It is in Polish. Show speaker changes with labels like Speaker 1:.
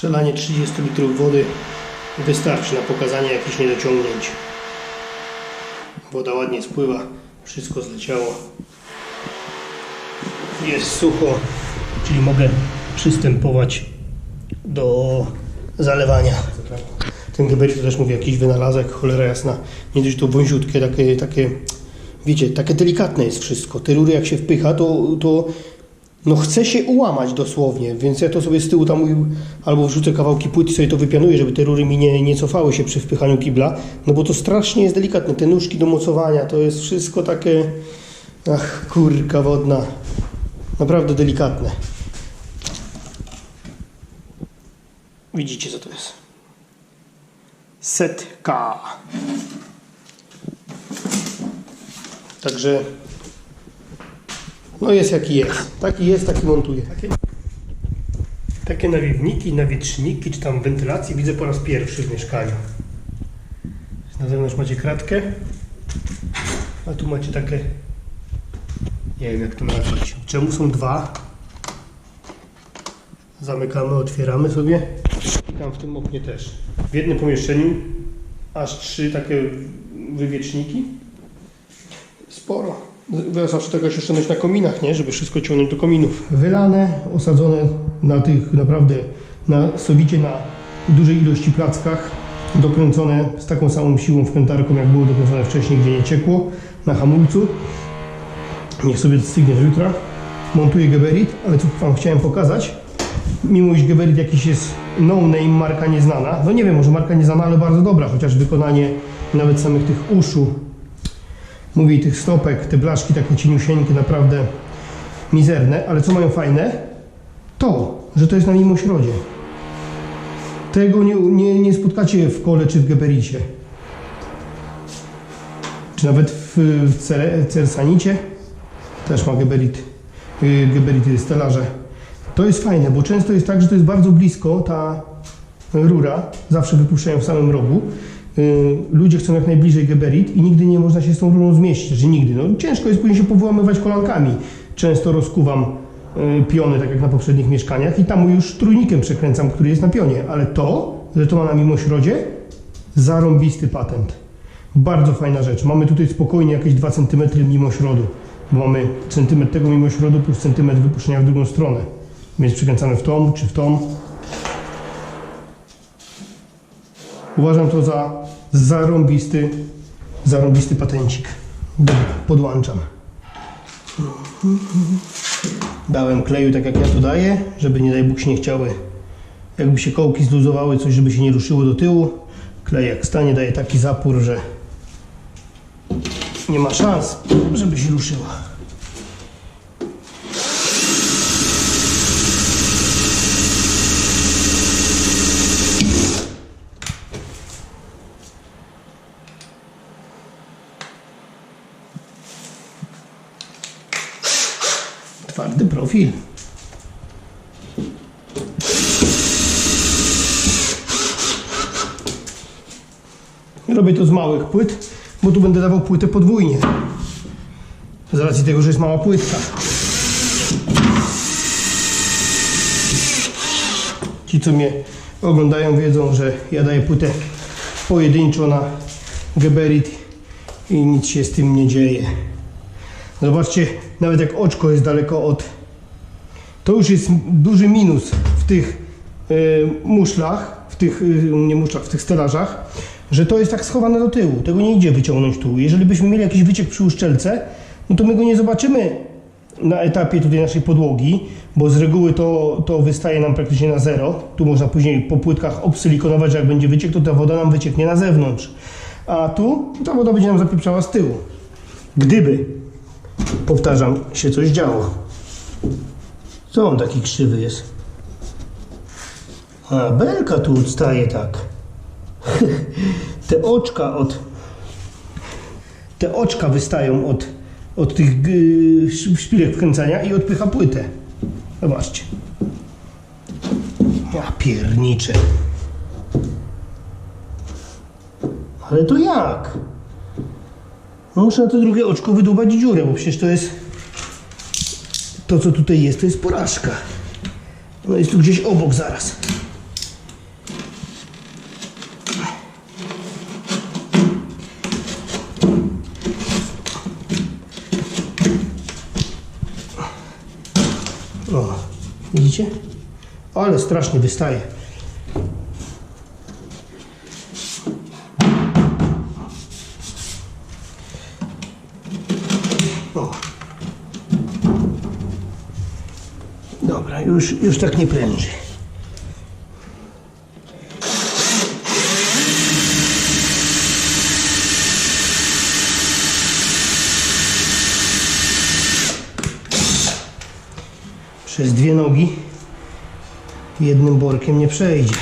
Speaker 1: Przelanie 30 litrów wody wystarczy na pokazanie jakichś niedociągnięć. Woda ładnie spływa, wszystko zleciało. Jest sucho, czyli mogę przystępować do zalewania. Ten geberit to też mówię, jakiś wynalazek, cholera jasna. Nie dość to wąziutkie, takie, takie, wiecie, takie delikatne jest wszystko. Te rury jak się wpycha, to, to no chce się ułamać dosłownie, więc ja to sobie z tyłu tam albo wrzucę kawałki płyty sobie to wypianuję, żeby te rury mi nie, nie cofały się przy wpychaniu kibla, no bo to strasznie jest delikatne. Te nóżki do mocowania, to jest wszystko takie, ach kurka wodna, naprawdę delikatne. Widzicie co to jest? Setka. Także no jest jaki jest. Taki jest, taki montuję. Takie, takie nawiewniki, nawieczniki, czy tam wentylacji widzę po raz pierwszy w mieszkaniu. Na zewnątrz macie kratkę, a tu macie takie, nie wiem jak to nazwać. Czemu są dwa? Zamykamy, otwieramy sobie. I tam w tym oknie też. W jednym pomieszczeniu aż trzy takie wywieczniki. Sporo. Ja zawsze tego jeszcze mieć na kominach, nie? Żeby wszystko ciągnąć do kominów. Wylane, osadzone na tych naprawdę, na sowicie na dużej ilości plackach. Dokręcone z taką samą siłą wkrętarką, jak było dokręcone wcześniej, gdzie nie ciekło, na hamulcu. Niech sobie stygnie do jutra. Montuję geberit, ale co Wam chciałem pokazać, mimo iż geberit jakiś jest no name, marka nieznana, no nie wiem, może marka nieznana, ale bardzo dobra, chociaż wykonanie nawet samych tych uszu, mówię tych stopek, te blaszki takie cieniusieńkie, naprawdę mizerne, ale co mają fajne? To, że to jest na mimośrodzie. Tego nie, nie, nie spotkacie w kole czy w gebericie. Czy nawet w, w Cersanicie też ma geberit, y, geberity stelaże. To jest fajne, bo często jest tak, że to jest bardzo blisko ta rura, zawsze wypuszczają w samym rogu. Y, Ludzie chcą jak najbliżej geberit i nigdy nie można się z tą rurą zmieścić, że nigdy. No, ciężko jest później się powyłamywać kolankami. Często rozkuwam y, piony, tak jak na poprzednich mieszkaniach i tam już trójnikiem przekręcam, który jest na pionie. Ale to, że to ma na mimośrodzie, zarąbisty patent. Bardzo fajna rzecz. Mamy tutaj spokojnie jakieś 2 cm mimośrodu, bo mamy centymetr tego mimośrodu plus centymetr wypuszczenia w drugą stronę. Więc przekręcamy w tą czy w tą. Uważam to za zarąbisty, zarąbisty patencik. Dobra, podłączam. Dałem kleju tak jak ja tu daję, żeby nie daj Bóg się nie chciały, jakby się kołki zluzowały, coś żeby się nie ruszyło do tyłu. Klej jak stanie daje taki zapór, że nie ma szans, żeby się ruszyła. Twardy profil. Robię to z małych płyt, bo tu będę dawał płytę podwójnie. Z racji tego, że jest mała płytka. Ci, co mnie oglądają, wiedzą, że ja daję płytę pojedynczo na geberit i nic się z tym nie dzieje. Zobaczcie, nawet jak oczko jest daleko od... To już jest duży minus w tych e, muszlach, w tych, e, nie muszlach, w tych stelażach, że to jest tak schowane do tyłu. Tego nie idzie wyciągnąć tu. Jeżeli byśmy mieli jakiś wyciek przy uszczelce, no to my go nie zobaczymy na etapie tutaj naszej podłogi, bo z reguły to, to wystaje nam praktycznie na zero. Tu można później po płytkach obsilikonować, że jak będzie wyciek, to ta woda nam wycieknie na zewnątrz. A tu ta woda będzie nam zapieprzała z tyłu. Gdyby powtarzam, się coś działo. Co on taki krzywy jest? A, belka tu odstaje tak. Te oczka od... Te oczka wystają od, od tych yy, szpilek wkręcania i odpycha płytę. Zobaczcie. Ja pierniczę. Ale to jak? Muszę na to drugie oczko wydubać dziurę, bo przecież to jest to, co tutaj jest, to jest porażka. No jest tu gdzieś obok zaraz. O, widzicie? Ale strasznie wystaje. O. Dobra, już, już tak nie pręży. Przez dwie nogi jednym borkiem nie przejdzie.